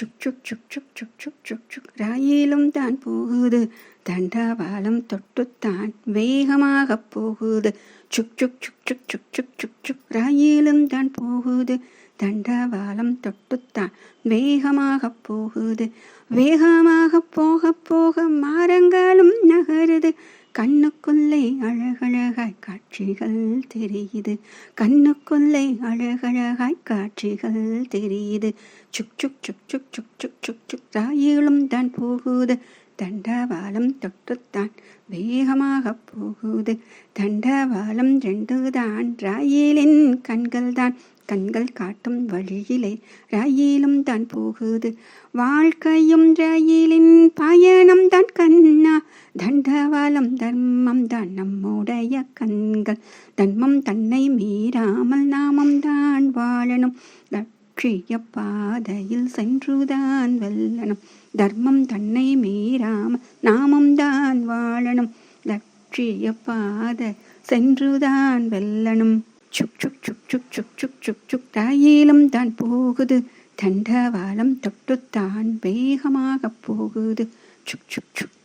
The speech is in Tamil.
சுக் சுக் சுக் சுக் சுக் சுக் சுக் சுக் ராயிலும் தான் போகுது தண்டவாளம் தொட்டுத்தான் வேகமாக போகுது சுக் சுக் சுக் சுக் சுக் சுக் சுக் சுக் ராயிலும் தான் போகுது தண்டவாளம் தொட்டுத்தான் வேகமாக போகுது வேகமாக போக போக கண்ணுக்குள்ளே அழகழகாய் காட்சிகள் தெரியுது. கண்ணுக்குள்ளே அழகழகாய் காட்சிகள் தெரியுது. சுக் சுக் சுக் சுக் சுக் சுக் சுக் சுக் ராயிலும் தான் போகுது. தண்டவாளம் தொட்டுத்தான் வேகமாக போகுது. தண்டவாளம் ரெண்டு தான் ராயிலின் கண்கள் தான் கண்கள் காட்டும் வழியிலே ராயிலும் தான் போகுது. வாழ்க்கையும் ராயில் தண்டவாளம் தர்மம் தான் நம்முடைய கண்கள். தர்மம் தன்னை மீறாமல் நாமம் தான் வாழணும். லட்சிய பாதையில் சென்றுதான் வெல்லணும். தர்மம் தன்னை மீறாமல் நாமம் தான் வாழணும். லட்சிய பாதை சென்றுதான் வெல்லணும். சுக் சுக் சுக் சுக் சுக் சுக் சுக் சுக் ரயிலும் தான் போகுது. தண்டவாளம் தொட்டுத்தான் வேகமாக போகுது. சுக் சுக் சுக் சுக் சுக் சுக்.